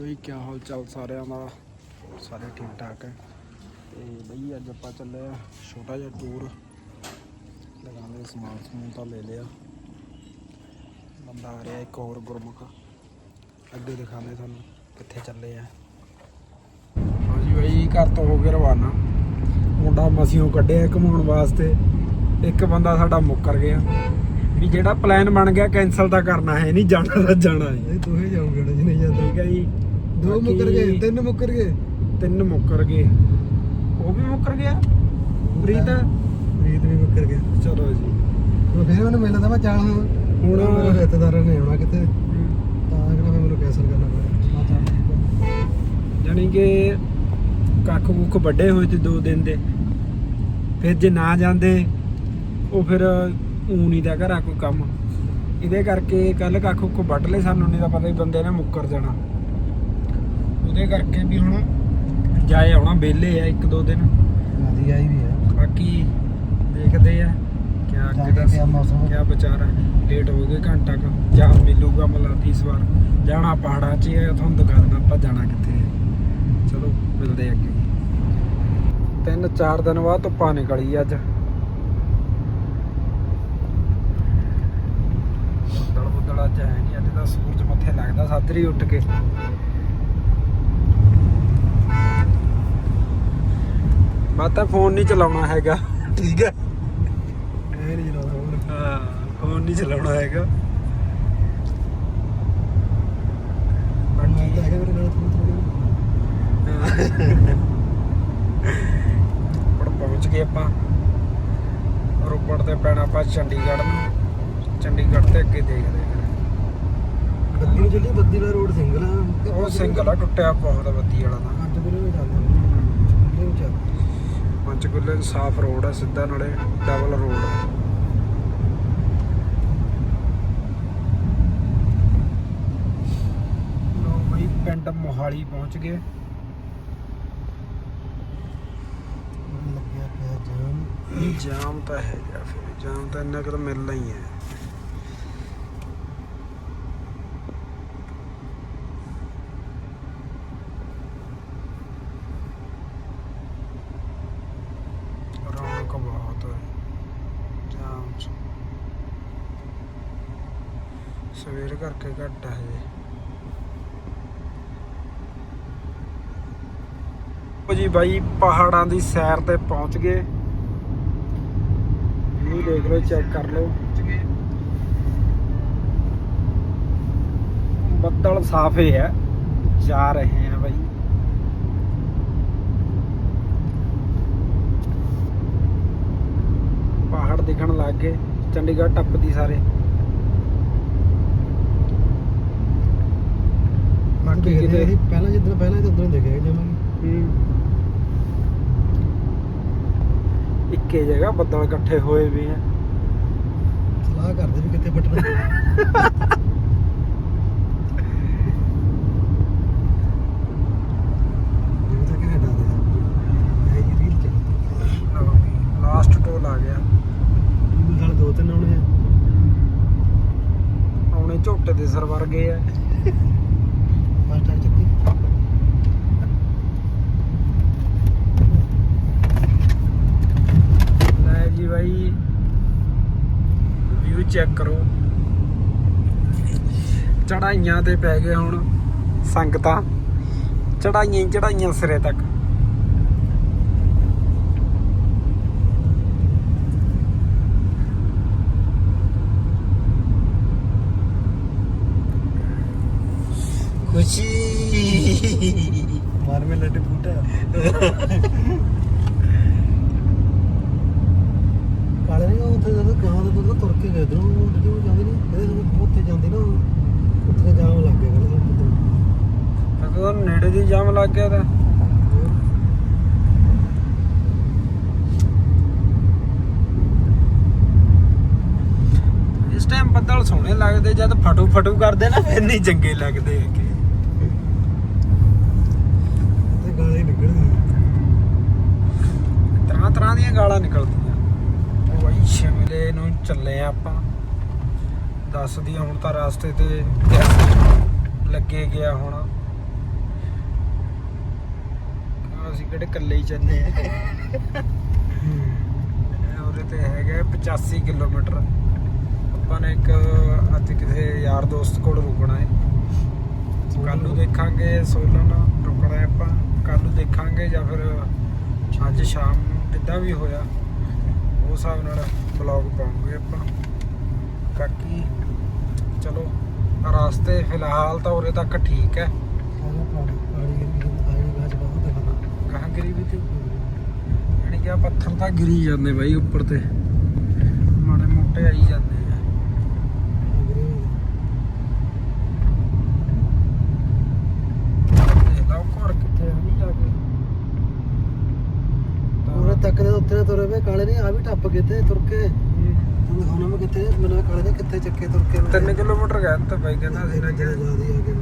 ਉਹੀ ਕੀ ਹਾਲ ਚਾਲ ਸਾਰਿਆਂ ਦਾ? ਸਾਰੇ ਠੀਕ ਠਾਕ ਹੈ। ਤੇ ਬਈ ਅੱਜ ਆਪਾਂ ਚੱਲੇ ਆ ਛੋਟਾ ਜਿਹਾ ਟੂਰ ਲਗਾਉਂਦੇ ਸਮਾਨ ਸਮੂਨ ਤਾਂ ਲੈ ਲਿਆ। ਬੰਦਾ ਆ ਰਿਹਾ ਇੱਕ ਹੋਰ ਗੁਰਮੁਖ। ਅੱਗੇ ਦਿਖਾਉਂਦੇ ਤੁਹਾਨੂੰ ਕਿੱਥੇ ਚੱਲੇ ਆ। ਹਾਂਜੀ ਬਈ ਘਰ ਤੋਂ ਹੋ ਕੇ ਰਵਾਨਾ। ਮੁੰਡਾ ਮਸੀਓਂ ਕੱਢਿਆ ਘੁਮਾਉਣ ਵਾਸਤੇ। ਇੱਕ ਬੰਦਾ ਸਾਡਾ ਮੁੱਕਰ ਗਿਆ। ਵੀ ਜਿਹੜਾ ਪਲਾਨ ਬਣ ਗਿਆ ਕੈਨਸਲ ਤਾਂ ਕਰਨਾ ਹੈ ਨਹੀਂ ਜਾਣਾ ਤਾਂ ਜਾਣਾ ਹੈ। ਦੋਹੇ ਜਾਓਗੇ ਨਾ ਜਿਹਨੇ ਜਾਂਦਾ। ਠੀਕ ਹੈ ਜੀ। ਦੋ ਮੁੱਕਰ ਬਾਕੀ ਗਏ ਤਿੰਨ ਮੁੱਕਰ ਗਏ। ਤਿੰਨ ਮੁੱਕਰ ਗਏ। ਉਹ ਵੀ ਮੁੱਕਰ ਗਿਆ? ਪ੍ਰੀਤ? ਪ੍ਰੀਤ ਵੀ ਮੁੱਕਰ ਗਿਆ। ਚਲੋ ਜੀ। ਉਹ ਫਿਰ ਉਹਨੂੰ ਮਿਲਦਾ ਮੈਂ ਚਾਹ। ਹੁਣ ਹੁਣ- ਮੇਰੇ ਰਿਸ਼ਤੇਦਾਰਾਂ ਨੇ ਆਉਣਾ ਕਿਤੇ। ਤਾਂ ਅਗਲਾ ਫਿਰ ਮੈਨੂੰ ਕੈਂਸਲ ਕਰਨਾ ਪਿਆ ਮੈਂ ਚੱਲ ਠੀਕ ਆ। ਜਾਣੀ ਕਿ ਕੱਖ ਕੁੱਖ ਵੱਡੇ ਹੋਏ ਤੇ ਦੋ ਦਿਨ ਦੇ। ਫਿਰ ਜੇ ਨਾ ਜਾਂਦੇ ਉਹ ਫਿਰ ਊਣੀ ਦਾ ਘਰਾਂ ਕੋਈ ਕੰਮ। ਇਹਦੇ ਕਰਕੇ ਕੱਲ ਕੱਖ ਕੁੱਖ ਵੱਢ ਲਏ ਸਾਨੂੰ ਨਹੀਂ ਤਾਂ ਪਤਾ ਹੀ ਬੰਦੇ ਨੇ ਮੁੱਕਰ ਜਾਣਾ। ਉਹਦੇ ਕਰਕੇ ਵੀ ਹੁਣ ਜਾਏ ਆਉਣਾ ਵਿਹਲੇ ਆ ਇੱਕ ਦੋ ਦਿਨ। ਵਧੀਆ ਹੀ ਵੀ ਹੈ ਬਾਕੀ ਦੇਖਦੇ ਆ ਕਿਆ ਕੇ ਕਿਆ ਮੌਸਮ ਕਿਆ ਵਿਚਾਰ ਲੇਟ ਹੋ ਗਏ ਘੰਟਾ ਕੁ ਜਾਂ ਮਿਲੂਗਾ ਮਤਲਬ ਇਸ ਵਾਰ। ਜਾਣਾ ਪਹਾੜਾਂ 'ਚ ਹੈ ਤੁਹਾਨੂੰ ਦਿਖਾ ਦੇਣਾ ਆਪਾਂ ਜਾਣਾ ਕਿੱਥੇ ਹੈ ਚਲੋ ਮਿਲਦੇ ਆ ਅੱਗੇ। ਤਿੰਨ ਚਾਰ ਦਿਨ ਬਾਅਦ ਧੁੱਪਾਂ ਨਿਕਲੀ ਅੱਜ। ਬੱਦਲ ਅੱਜ ਹੈ ਨਹੀਂ ਅੱਜ ਤਾਂ ਸੂਰਜ ਮੱਥੇ ਲੱਗਦਾ ਸਾਜਰੀ ਉੱਠ ਕੇ। ਮੈਂ ਤਾਂ ਫੋਨ ਨਹੀਂ ਚਲਾਉਣਾ ਹੈਗਾ ਠੀਕ ਹੈ? ਇਹ ਨਹੀਂ ਹਾਂ ਫੋਨ ਨਹੀਂ ਚਲਾਉਣਾ ਹੈਗਾ। ਪਹੁੰਚ ਗਏ ਆਪਾਂ। ਰੋਪੜ ਤੇ ਪੈਣਾ ਆਪਾਂ ਚੰਡੀਗੜ੍ਹ ਨੂੰ। ਚੰਡੀਗੜ੍ਹ ਤੇ ਅੱਗੇ ਦੇਖਦੇ ਹਾਂ। ਬੱਦੀ ਚੱਲੀ ਬੱਦੀ ਦਾ ਰੋਡ ਸਿੰਗਲ ਆ। ਉਹ ਸਿੰਗਲ ਆ ਟੁੱਟਿਆ ਬਹੁਤ ਬੱਦੀ ਵਾਲਾ ਦਾ ਅੱਜ ਵੀ ਚੱਲ ਪੰਚਕੂਲੇ ਸਾਫ਼ ਰੋਡ ਹੈ ਸਿੱਧਾ ਨਾਲੇ ਡਬਲ ਰੋਡ ਲੋ ਬਈ ਪਿੰਡ ਮੋਹਾਲੀ ਪਹੁੰਚ ਗਏ। ਲੱਗਿਆ ਪਿਆ ਜਾਮ। ਜਾਮ ਤਾਂ ਹੈਗਾ ਫਿਰ ਜਾਮ ਤਾਂ ਇੰਨਾ ਕੁ ਤਾਂ ਮਿਲਣਾ ਹੀ ਹੈ ਰੌਣਕ ਬਹੁਤ ਹੈ ਜਾਮ 'ਚ ਸਵੇਰ ਕਰਕੇ ਘੱਟ ਆ ਹਜੇ। ਉਹ ਜੀ ਬਾਈ, ਪਹਾੜਾਂ ਦੀ ਸੈਰ ਤੇ ਪਹੁੰਚ ਗਏ। ਇਹ ਦੇਖ ਲਓ, ਚੈੱਕ ਕਰ ਲਓ। ਬੱਦਲ ਸਾਫ਼ ਹੀ ਹੈ। ਜਾ ਰਹੇ ਹਾਂ ਬਾਈ। ਪਹਾੜ ਦਿਖਣ ਲੱਗ ਗਏ। ਚੰਡੀਗੜ੍ਹ ਟੱਪਦੀ ਸਾਰੇ। ਬਾਕੀ ਕਿਤੇ ਪਹਿਲਾਂ ਜਿੱਦਾਂ ਪਹਿਲਾਂ ਹੀ ਤਾਂ ਉਦੋਂ ਦੇਖਿਆ ਜਾਵਾਂਗੇ ਹੂੰ। ਇੱਕੇ ਜਗ੍ਹਾ ਬੱਦਲ ਇਕੱਠੇ ਹੋਏ ਵੀ ਹੈ ਸਲਾਹ ਕਰਦੇ ਵੀ ਕਿੱਥੇ ਪਟਣਾ ਇਹ ਤਾਂ ਘੈਂਟ ਆ ਰਿਹਾ ਇਹ ਜੀ ਰੀਲ ਚ ਲਾਸਟ ਟੋਲ ਆ ਗਿਆ ਇਹ ਨਾਲ ਦੋ ਤਿੰਨ ਆਉਣੇ ਆ ਆਉਣੇ ਝੋਟੇ ਦੇ ਸਰ ਵਰਗੇ ਆ ਮਾਸਟਰ ਚੱਕੀ ਲੈ ਜੀ ਬਾਈ ਵਿਊ ਚੈੱਕ ਕਰੋ। ਚੜਾਈਆਂ ਤੇ ਪੈ ਗਏ ਹੁਣ ਸੰਗਤਾਂ। ਚੜਾਈਆਂ ਚੜਾਈਆਂ ਸਿਰੇ ਤੱਕ। ਖੁਸ਼ੀ। ਮਾਰ ਮੇ ਲੱਟ ਫੂਟਾ ਕਾਲੇ ਨੇ ਉੱਥੇ ਜਦੋਂ ਗਾਂ ਦੇ ਬੰਦੇ ਤੁਰ ਕੇ ਗਏ ਇਧਰੋਂ ਜਦੋਂ ਜਾਂਦੇ ਨਹੀਂ ਇਹਦੇ ਜਦੋਂ ਉੱਥੇ ਜਾਂਦੇ ਨਾ ਉੱਥੇ ਜਾਮ ਲੱਗ ਗਿਆ ਕਹਿੰਦੇ ਤਾਂ ਨੇੜੇ ਦੀ ਜਾਮ ਲੱਗ ਗਿਆ ਤਾਂ। ਇਸ ਟਾਈਮ ਬੱਦਲ ਸੋਹਣੇ ਲੱਗਦੇ ਜਦ ਫਟੂ ਫਟੂ ਕਰਦੇ ਨਾ ਫਿਰ ਨਹੀਂ ਚੰਗੇ ਲੱਗਦੇ ਹੈਗੇ। ਤੇ ਗਾਲੇ ਨਿਕਲਦੀ ਤਰ੍ਹਾਂ ਤਰ੍ਹਾਂ ਦੀਆਂ ਗਾਲਾਂ ਨਿਕਲਦੀਆਂ। ਉਹ ਬਾਈ ਸ਼ਿਮਲੇ ਨੂੰ ਚੱਲੇ ਆਪਾਂ। ਦੱਸਦੀ ਹੁਣ ਤਾਂ ਰਾਸਤੇ ਤੇ ਲੱਗੇ ਗਿਆ ਹੁਣ ਅਸੀਂ ਕਿਹੜੇ ਇਕੱਲੇ ਹੀ ਚੱਲੇ ਆ। ਉਹਦੇ ਤੇ ਹੈਗਾ 85 ਕਿਲੋਮੀਟਰ। ਆਪਾਂ ਨੇ ਇੱਕ ਅੱਜ ਕਿਸੇ ਯਾਰ ਦੋਸਤ ਕੋਲ ਰੁਕਣਾ ਹੈ ਕੱਲ ਨੂੰ ਦੇਖਾਂਗੇ ਸੋਲਨ ਰੁਕਣਾ ਹੈ ਆਪਾਂ। ਕੱਲ ਨੂੰ ਦੇਖਾਂਗੇ ਜਾਂ ਫਿਰ ਅੱਜ ਸ਼ਾਮ ਨੂੰ ਜਿੱਦਾਂ ਵੀ ਹੋਇਆ ਉਸ ਹਿਸਾਬ ਨਾਲ ਬਲੌਗ ਪਾਉਂਗੇ ਆਪਾਂ। ਬਾਕੀ ਚਲੋ ਰਾਸਤੇ ਫਿਲਹਾਲ ਤਾਂ ਉਰੇ ਤੱਕ ਠੀਕ ਹੈ ਸਾਰਾ ਪਹਾੜੀ ਪਹਾੜੀ ਗਿਰੀ ਆਈ ਬਾਜ ਬਹੁਤ ਦੇਖਦਾ ਗਾਂ ਗਰੀ ਵੀ ਤੇ ਯਾਨੀ ਕਿ ਆ ਪੱਥਰ ਤਾਂ ਗਿਰੀ ਜਾਂਦੇ ਬਾਈ ਉੱਪਰ ਤੇ। ਮਾੜੇ ਮੋਟੇ ਆਈ ਜਾਂਦੇ ਆ। ਜਾ ਤੱਕ ਦੇ ਉੱਤੇ ਤੁਰੇ ਵੇ ਕਾਲੇ ਨੇ ਆ ਵੀ ਟੱਪ ਗਏ ਤੇ ਤੁਰ ਕੇ। ਤੂੰ ਦਿਖਾਉਣਾ ਮੈਂ ਕਿੱਥੇ ਮੈਨੂੰ ਕਾਲੇ ਨੇ ਕਿੱਥੇ ਚੱਕੇ ਤੁਰ ਕੇ। 3 ਕਿਲੋਮੀਟਰ ਗਿਆ ਤਾਂ ਬਾਈ ਕਹਿੰਦਾ ਸੀ ਨਾ ਜਿਹੜਾ ਜ਼ਿਆਦਾ ਆ ਕੇ।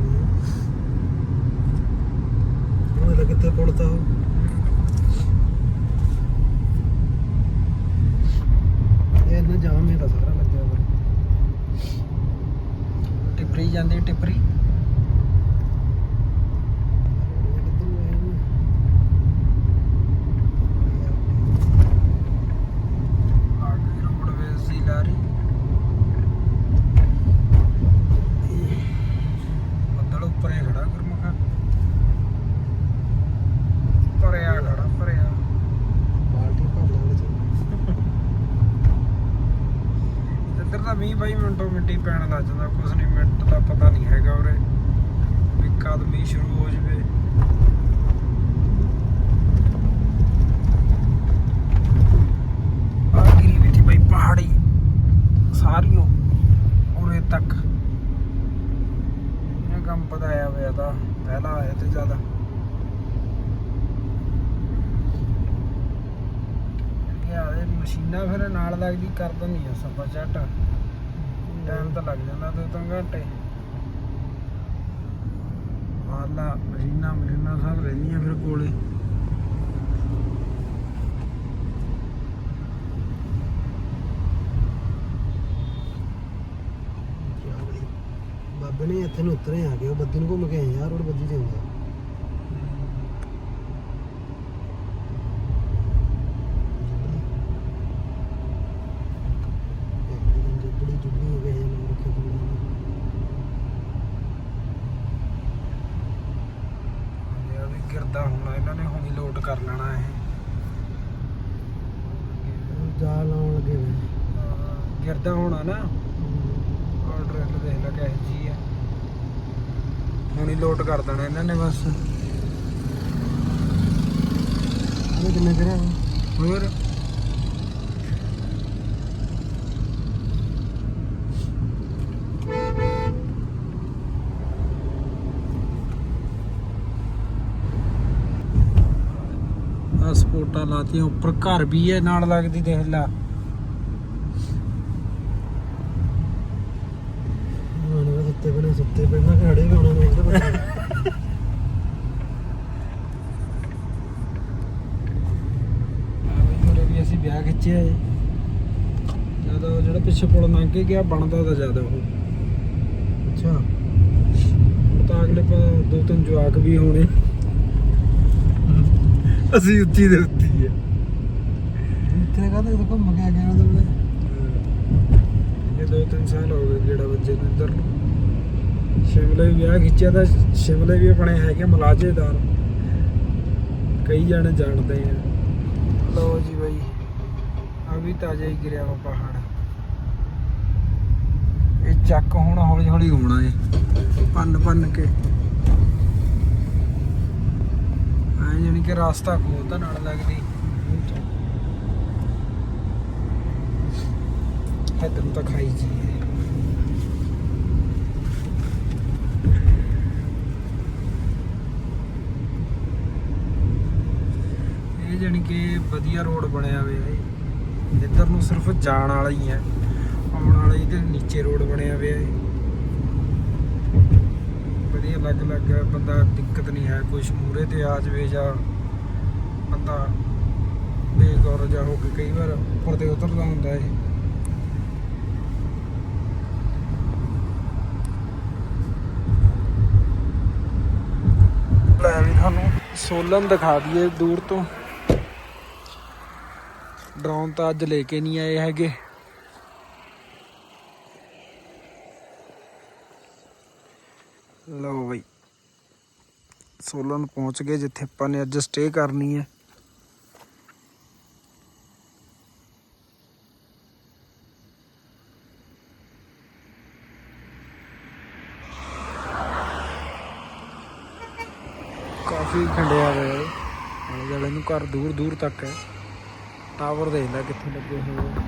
ਉਹ ਲੱਗ ਕਿੱਥੇ ਪੁੱਲਤਾ ਉਹ ਇਹ ਇੰਨਾ ਜਾਮ ਹੈ ਤਾਂ ਸਾਰਾ ਲੱਗਿਆ ਹੋਇਆ ਟਿਪਰੀ ਜਾਂਦੀ ਟਿਪਰੀ ਇਹ ਕਿੱਧਰ ਨੂੰ ਆਏ ਨੇ? ਆ ਗਈ ਰੋਡਵੇਜ਼ ਦੀ ਲਾਰੀ ਬੱਦਲ ਉੱਪਰ ਹੀ ਖੜਾ ਗੁਰਮੁਖਾ ਭਰਿਆ ਖੜਾ ਭਰਿਆ ਬਾਲਟੀ ਭਰ ਲਾ ਵਿੱਚ। ਇੱਧਰ ਤਾਂ ਮੀਂਹ ਬਾਈ ਮਿੰਟੋ ਮਿੰਟੀ ਪੈਣ ਲੱਗ ਜਾਂਦਾ ਕੁਛ ਨਹੀਂ ਮਿੰਟ ਦਾ ਪਤਾ ਨਹੀਂ ਹੈਗਾ ਉਰੇ ਵੀ ਕਦ ਮੀਂਹ ਸ਼ੁਰੂ ਹੋ ਜਵੇ ਆ ਗਿਰੀ ਵੀ ਤੀ ਬਾਈ ਪਹਾੜੀ ਸਾਰੀਓ ਉਰੇ ਤੱਕ ਇਹ ਕੰਮ ਪਤਾ ਆਇਆ ਹੋਇਆ ਤਾਂ ਪਹਿਲਾਂ ਆਇਆ ਤੇ ਜ਼ਿਆਦਾ ਯਾਰ ਇਹ ਮਸ਼ੀਨਾਂ ਫਿਰ ਨਾਲ ਲੱਗਦੀ ਆ ਸਫਾ ਝੱਟ ਟਾਈਮ ਤਾਂ ਲੱਗ ਜਾਂਦਾ ਦੋ ਤਿੰਨ ਘੰਟੇ। ਹਾਲਾ ਮਸ਼ੀਨਾਂ ਮਸ਼ੀਨਾਂ ਸਭ ਰਹਿੰਦੀਆਂ ਫਿਰ ਕੋਲੇ। ਬਾਬੇ ਨੇ ਇੱਥੇ ਨੂੰ ਉਤਰੇ ਆ ਗਏ ਉਹ ਬੱਦੀ ਨੂੰ ਘੁੰਮ ਕੇ ਆਏ ਯਾਰ ਉਹ ਬੱਦੀ ਤੇ ਹੁੰਦਾ ਬੜੀ ਜੁਗਲੀ ਹੋ ਗਈ ਨਾ ਰੱਖੇ ਤੋਂ ਇਹ ਵੀ ਗਿਰਦਾ ਹੋਣਾ ਇਹਨਾਂ ਨੇ ਹੁਣੀ ਲੋਡ ਕਰ ਲੈਣਾ ਇਹ। ਜਾ ਲਾਉਣ ਲੱਗੇ ਗਿਰਦਾ ਹੋਣਾ ਨਾ। ਆਰਡਰ ਦੇਖ ਲੈ ਕਿਹੋ ਜੀ ਆ। ਹੁਣੀ ਲੋਡ ਕਰ ਦੇਣਾ ਇਹਨਾਂ ਨੇ ਬਸ। ਉਹ ਕਿੰਨੇ ਕਰਿਆ ਹੋਰ? ਆ ਸਪੋਰਟਾਂ ਲਾਤੀਆਂ ਉੱਪਰ ਘਰ ਵੀ ਹੈ ਨਾਲ ਲੱਗਦੀ ਦੇਖ ਲੈ। ਸੁੱਤੇ ਖੜੇ ਵੀ ਵੀ ਅਸੀਂ ਵਿਆਹ ਖਿੱਚਿਆ ਏ। ਜਿਹੜਾ ਪਿੱਛੇ ਪੁਲ ਲੰਘ ਕੇ ਗਿਆ ਬਣਦਾ ਤਾਂ ਜ਼ਿਆਦਾ ਉਹ। ਅੱਛਾ। ਤਾਂ ਅਗਲੇ ਪਾ ਦੋ ਤਿੰਨ ਜਵਾਕ ਵੀ ਹੋਣੇ। ਅਸੀਂ ਉੱਚੀ ਦੇ ਉੱਤੀ ਹੈ ਇੱਥੇ ਕਹਿੰਦਾ ਜਦੋਂ ਘੁੰਮ ਕੇ ਆ ਗਿਆ ਉਹਦੇ ਇਹ ਦੋ। ਤਿੰਨ ਸਾਲ ਹੋ ਗਏ ਗੇੜਾ ਵੱਜੇ ਨੂੰ ਇੱਧਰ ਨੂੰ। ਸ਼ਿਮਲੇ ਵੀ ਵਿਆਹ ਖਿੱਚਿਆ ਤਾਂ ਸ਼ਿਮਲੇ ਵੀ ਆਪਣੇ ਹੈਗੇ ਮਲਾਜੇਦਾਰ। ਕਈ ਜਣੇ ਜਾਣਦੇ ਆ। ਲਓ ਜੀ ਬਾਈ ਆ ਵੀ ਤਾਜ਼ਾ ਹੀ ਗਿਰਿਆ ਵਾ ਪਹਾੜ। ਇਹ ਚੱਕ ਹੁਣ ਹੌਲੀ ਹੌਲੀ ਹੋਣਾ ਏ। ਪੰਨ ਪੰਨ ਕੇ। ਐ ਜਾਨੀ ਕਿ ਰਾਸਤਾ ਖੋਲਦਾ ਨਾਲ ਲੱਗਦੀ ਇੱਧਰ ਨੂੰ ਤਾਂ ਖਾਈ ਜੀ ਇਹ ਜਾਣੀ ਕਿ ਵਧੀਆ ਰੋਡ ਬਣਿਆ ਹੋਇਆ ਹੈ। ਇੱਧਰ ਨੂੰ ਸਿਰਫ ਜਾਣ ਵਾਲਾ ਹੀ ਹੈ। ਆਉਣ ਵਾਲਾ ਇਹਦੇ ਨੀਚੇ ਰੋਡ ਬਣਿਆ ਹੋਇਆ ਹੈ। ਵਧੀਆ ਲੱਗ ਲੱਗ ਬੰਦਾ ਦਿੱਕਤ ਨਹੀਂ ਹੈ ਕੁਛ ਮੂਰੇ ਤੇ ਆ ਜਾਵੇ ਜਾਂ ਬੰਦਾ ਬੇਗੌਰ ਜਾ ਹੋ ਕੇ ਕਈ ਵਾਰ ਉੱਪਰ ਤੇ ਉਤਰਦਾ ਹੁੰਦਾ ਹੈ ਲੈ ਵੀ ਤੁਹਾਨੂੰ ਸੋਲਨ ਦਿਖਾ ਦਈਏ ਦੂਰ ਤੋਂ। ਡਰੋਨ ਤਾਂ ਅੱਜ ਲੈ ਕੇ ਨਹੀਂ ਆਏ ਹੈਗੇ ਲਓ ਬਈ ਸੋਲਨ ਪਹੁੰਚ ਗਏ, ਜਿੱਥੇ ਆਪਾਂ ਨੇ ਅੱਜ ਸਟੇ ਕਰਨੀ ਹੈ। ਕਾਫੀ ਖੰਡਿਆ ਹੋਇਆ ਹੈ। ਆਲੇ ਦੁਆਲੇ ਨੂੰ ਘਰ ਦੂਰ ਦੂਰ ਤੱਕ ਹੈ। ਟਾਵਰ ਦੇਖਦਾ ਕਿੱਥੇ ਲੱਗੇ ਹੋਏ ਆ।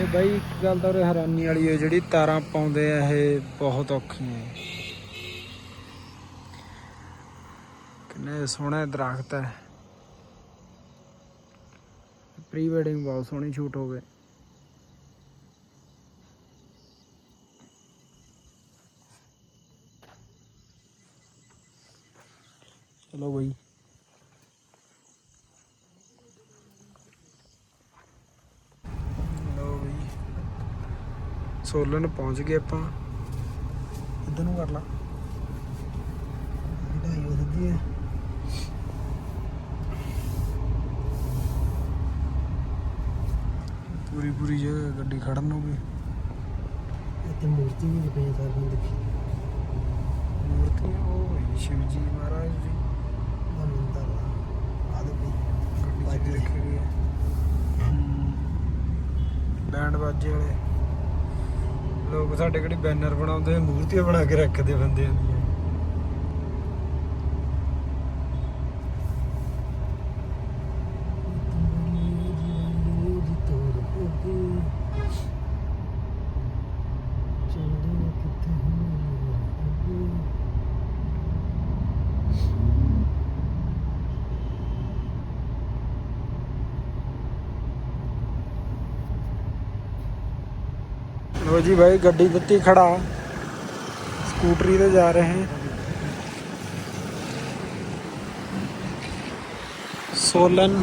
ਇਹ ਬਾਈ ਇੱਕ ਗੱਲ ਤਾਂ ਉਰੇ ਹੈਰਾਨੀ ਵਾਲੀ ਹੈ, ਜਿਹੜੀ ਤਾਰਾਂ ਪਾਉਂਦੇ ਆ, ਇਹ ਬਹੁਤ ਔਖੀਆਂ ਹੈ। ਕਿੰਨੇ ਸੋਹਣੇ ਦਰਖਤ ਹੈ ਪ੍ਰੀ ਵੈਡਿੰਗ ਬਹੁਤ ਸੋਹਣੀ ਸ਼ੂਟ ਹੋ ਗਏ। ਚਲੋ ਬਈ। ਬਈ। ਸੋਲਨ ਪਹੁੰਚ ਗਏ ਆਪਾਂ। ਇੱਧਰ ਨੂੰ ਕਰ ਲਾ। ਢਾਈ ਹੋ ਸਿੱਧੀ ਹੈ ਪੂਰੀ ਪੂਰੀ ਜਗ੍ਹਾ ਗੱਡੀ ਖੜਨ ਨੂੰ ਵੀ। ਇੱਥੇ ਮੂਰਤੀ ਵੀ ਪਈ ਹੈ ਸਾਰਿਆਂ ਦੇਖੀ। ਮੂਰਤੀਆਂ? ਉਹ ਹੈ ਸ਼ਿਵ ਜੀ ਮਹਾਰਾਜ ਜੀ ਆ ਮੰਦਰ ਆ ਦੇ ਪਈ ਗੱਡੀ ਵੀ ਰੱਖੇ ਗਏ ਬੈਂਡ ਬਾਜੇ ਵਾਲੇ। ਲੋਕ ਸਾਡੇ ਕਿਹੜੀ ਬੈਨਰ ਬਣਾਉਂਦੇ ਮੂਰਤੀਆਂ ਬਣਾ ਕੇ ਰੱਖਦੇ ਬੰਦਿਆਂ ਦੀਆਂ लो जी भाई गड्डी ਦਿੱਤੀ ਖੜਾ ਸਕੂਟਰੀ ਤੇ ਜਾ ਰਹੇ हैं सोलन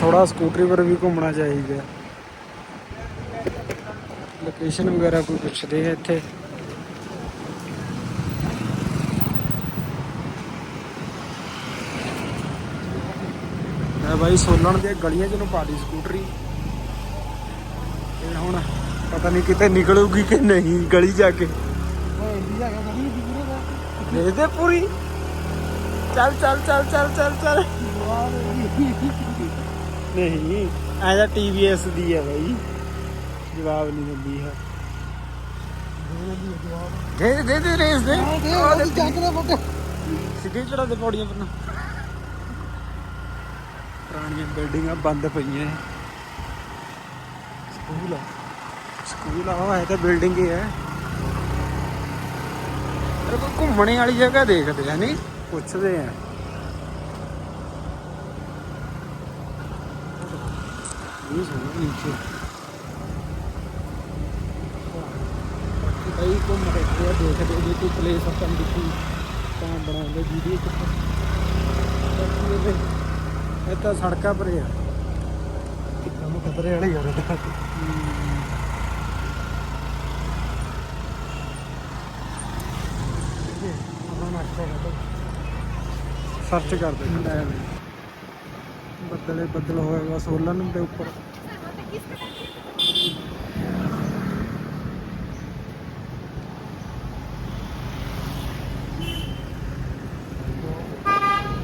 ਥੋੜਾ ਸਕੂਟਰੀ ਪਰ ਵੀ ਘੁੰਮਣਾ ਚਾਹੀਦਾ ਲੋਕੇਸ਼ਨ ਵਗੈਰਾ ਕੋਈ ਪੁੱਛਦੇ ਹੈ ਇੱਥੇ ਮੈਂ ਬਾਈ ਸੋਲਣ ਦੀਆਂ ਗਲੀਆਂ ਚ ਨੂੰ ਪਾ ਲਈ ਸਕੂਟਰੀ। ਇਹ ਹੁਣ ਪਤਾ ਨਹੀਂ ਕਿਤੇ ਨਿਕਲੂਗੀ ਕਿ ਨਹੀਂ ਗਲੀ ਜਾ ਕੇ। ਦੇ ਦੇ ਪੂਰੀ। ਚੱਲ ਚੱਲ ਚੱਲ ਚੱਲ ਚੱਲ ਚੱਲ। ਨਹੀਂ ਐ TVS ਦੀ ਹੈ ਬਾਈ। ਜਵਾਬ ਨਹੀਂ ਦਿੰਦੀ ਹੈ ਦੇ ਦੇ ਦੇ ਦੇ। ਰੇਸ ਦੇ ਦੇ ਸਿੱਧੇ ਚੜਾ ਦੇ ਪੌੜੀਆਂ ਪਰ ਨੂੰ। ਪੁਰਾਣੀਆਂ ਬਿਲਡਿੰਗਾਂ ਬੰਦ ਪਈਆਂ ਐ। ਸਕੂਲ ਆ। ਸਕੂਲ ਆ, ਉਹ ਹੈ ਤਾਂ ਬਿਲਡਿੰਗ ਹੀ ਹੈ। ਪਰ ਘੁੰਮਣੇ ਵਾਲੀ ਜਗ੍ਹਾ ਦੇਖਦੇ ਆ, ਨਹੀਂ? ਪੁੱਛਦੇ ਆ। ਇਹ ਸੁਣੋ ਨੀਚੇ। ਬਾਕੀ ਕਈ ਘੁੰਮ ਰਹੇ ਆ, ਦੇਖਦੇ ਜੇ ਕੋਈ ਪਲੇਸ ਆਪਾਂ ਨੂੰ ਦਿਖੀ, ਤਾਂ ਬਣਾਉਂਦੇ ਵੀਡੀਓ ਚ। ਬਾਕੀ ਇਹਦੇ ਇਹ ਤਾਂ ਸੜਕਾਂ ਪਰ ਆ। ਕੰਮ ਖਤਰੇ ਵਾਲੇ ਯਾਰ ਅੱਛਾ ਸਰਚ ਕਰਦੇ ਟਾਈਮ ਬੱਦਲੇ ਬੱਦਲ ਹੋਏਗਾ ਸੋਲਨ ਦੇ ਉੱਪਰ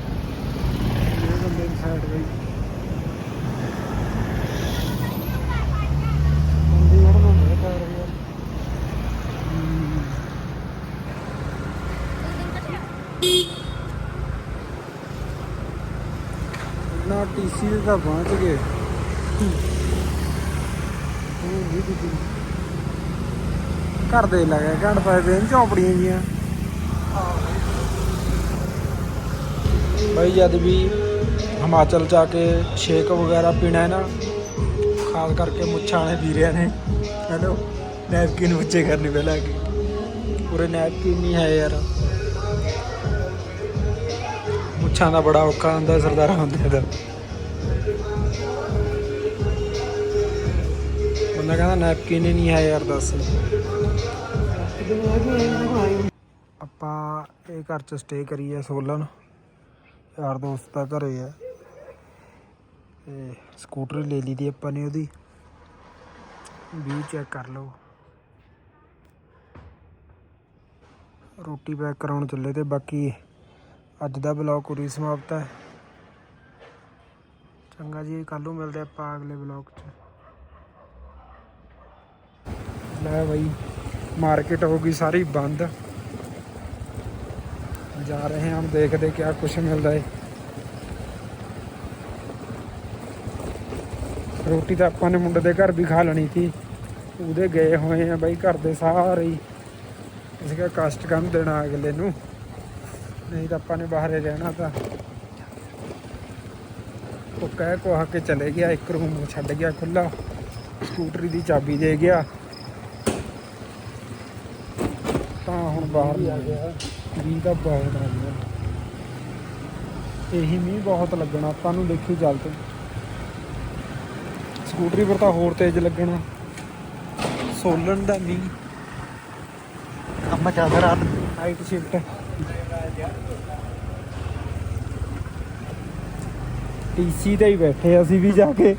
ਇਹ ਬੰਦੇ ਦੀ ਸਾਈਡ ਬਈ ਹੁੰਦੀ ਹੁਣ ਨੂੰ ਮੇਰੇ ਪੈਰ ਯਾਰ ਨਾ ਟੀਸੀ ਦੇ ਤਾਂ ਪਹੁੰਚ ਗਏ ਘਰ ਦੇ ਲੱਗੇ ਘੜ ਪਏ ਵੇ ਝੌਂਪੜੀਆਂ ਜੀਆਂ। ਬਈ ਜਦ ਵੀ ਹਿਮਾਚਲ ਜਾ ਕੇ ਸ਼ੇਕ ਵਗੈਰਾ ਪੀਣਾ ਹੈ ਨਾ, ਖਾਸ ਕਰਕੇ ਮੁੱਛਾਂ ਵਾਲੇ ਵੀਰਿਆਂ ਨੇ, ਹੈਲੋ, ਨੈਪਕਿਨ ਉੱਚੇ ਕਰਨੀ ਪਹਿਲਾਂ ਕਿ ਪੂਰੇ ਨੈਪਕਿਨ ਨਹੀਂ ਹੈ ਯਾਰ। ਮੁੱਛਾਂ ਦਾ ਬੜਾ ਔਖਾ ਹੁੰਦਾ ਸਰਦਾਰਾਂ ਹੁੰਦੇ ਦਾ। ਬੰਦਾ ਕਹਿੰਦਾ ਨੈਪਕਿਨ ਹੀ ਨਹੀਂ ਹੈ ਯਾਰ ਦੱਸ। ਆਪਾਂ ਇਹ ਘਰ ਚ ਸਟੇ ਕਰੀਏ ਸੋਲਨ। ਯਾਰ ਦੋਸਤ ਦਾ ਘਰੇ ਹੈ ਤੇ ਸਕੂਟਰ ਲੈ ਲਈ ਦੀ ਆਪਾਂ ਨੇ ਉਹਦੀ। ਵੀ ਚੈੱਕ ਕਰ ਲਓ। ਰੋਟੀ ਪੈਕ ਕਰਾਉਣ ਚੱਲੇ ਤੇ ਬਾਕੀ ਅੱਜ ਦਾ ਬਲੌਗ ਉਰੀ ਸਮਾਪਤ ਹੈ। ਚੰਗਾ ਜੀ ਕੱਲ ਨੂੰ ਮਿਲਦੇ ਆਪਾਂ ਅਗਲੇ ਬਲੌਗ 'ਚ। ਲੈ ਬਈ ਮਾਰਕੀਟ ਹੋ ਗਈ ਸਾਰੀ ਬੰਦ। ਜਾ ਰਹੇ ਹਾਂ, ਦੇਖਦੇ ਕਿਆ ਕੁਛ ਮਿਲਦਾ ਹੈ ਰੋਟੀ ਤਾਂ ਆਪਾਂ ਨੇ ਮੁੰਡੇ ਦੇ ਘਰ ਵੀ ਖਾ ਲੈਣੀ ਸੀ। ਉਹਦੇ ਗਏ ਹੋਏ ਆ ਬਾਈ ਘਰ ਦੇ ਸਾਰੇ ਹੀ। ਅਸੀਂ ਕਸ਼ਟ ਕੰਮ ਦੇਣਾ ਅਗਲੇ ਨੂੰ। ਨਹੀਂ ਤਾਂ ਆਪਾਂ ਨੇ ਬਾਹਰ ਰਹਿਣਾ ਤਾਂ। ਉਹ ਕਹਿ ਕੋ ਕੇ ਚਲੇ ਗਿਆ, ਇੱਕ ਰੂਮ ਛੱਡ ਗਿਆ ਖੁੱਲਾ ਸਕੂਟਰੀ ਦੀ ਚਾਬੀ ਦੇ ਗਿਆ। ਤਾਂ ਹੁਣ ਬਾਹਰ ਆ। ਗਿਆ ਮੀਂਹ ਤਾਂ ਬਹੁਤ ਆ ਗਿਆ। ਇਹੀ ਮੀਂਹ ਬਹੁਤ ਲੱਗਣਾ ਆਪਾਂ ਨੂੰ ਦੇਖੀ ਚੱਲ ਤੇ। ਸਕੂਟਰੀ ਪਰ ਤਾਂ ਹੋਰ ਤੇਜ਼ ਲੱਗਣਾ। ਸੋਲਣ ਦਾ ਮੀਂਹ। ਆਪਾਂ ਚੱਲਦੇ ਰਾਤ ਹਾਈਟ ਸ਼ਿਫਟ ਟੀਸੀ ਤੇ ਹੀ ਬੈਠੇ ਅਸੀਂ ਵੀ ਜਾ ਕੇ।